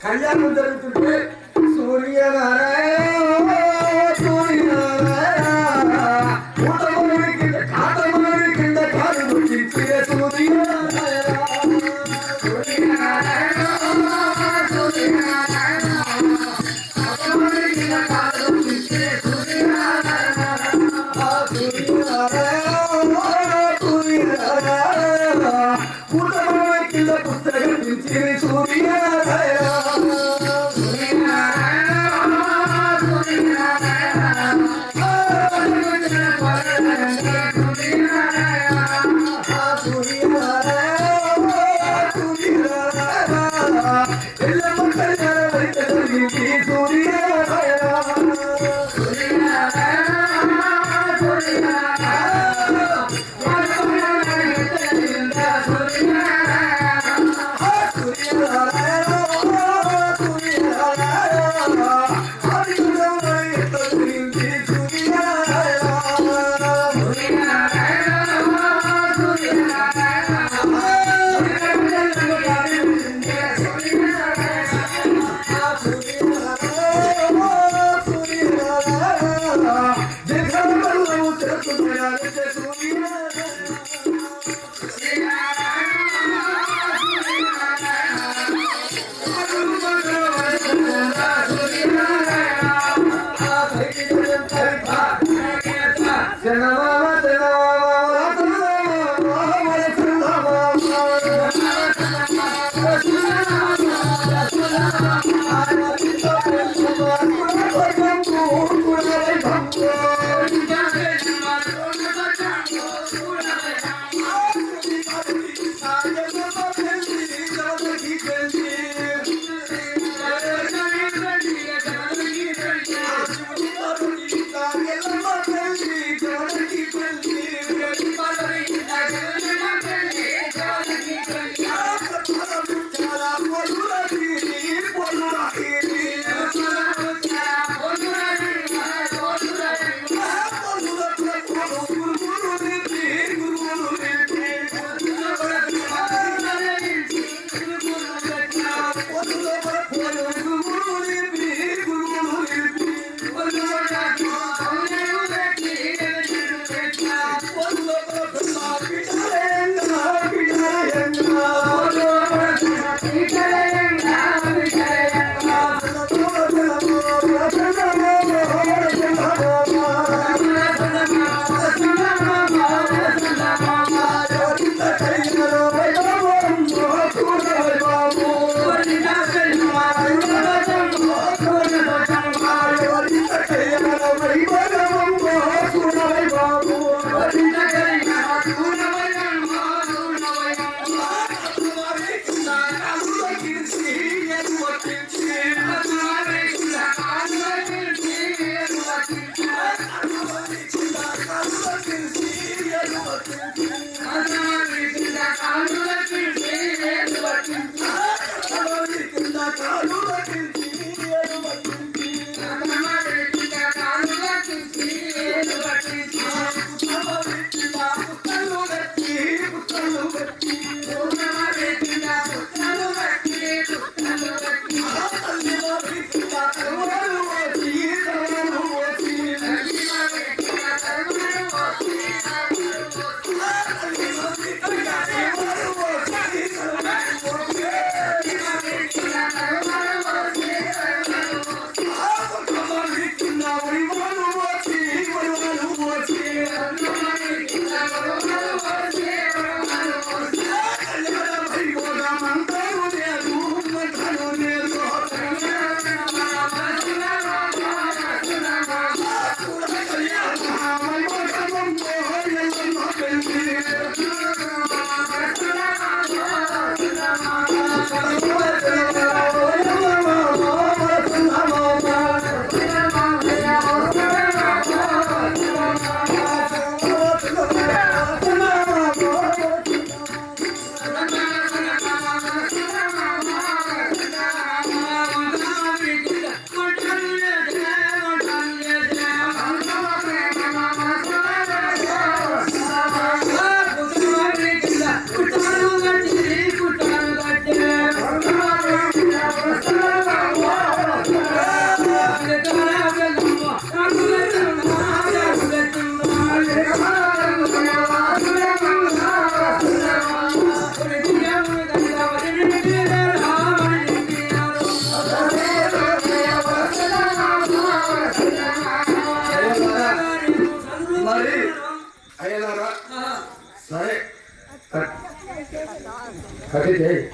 கல்யாணம் தெரிவித்துட்டு சூரிய வர contra la leche. Yay! attention. 还可以给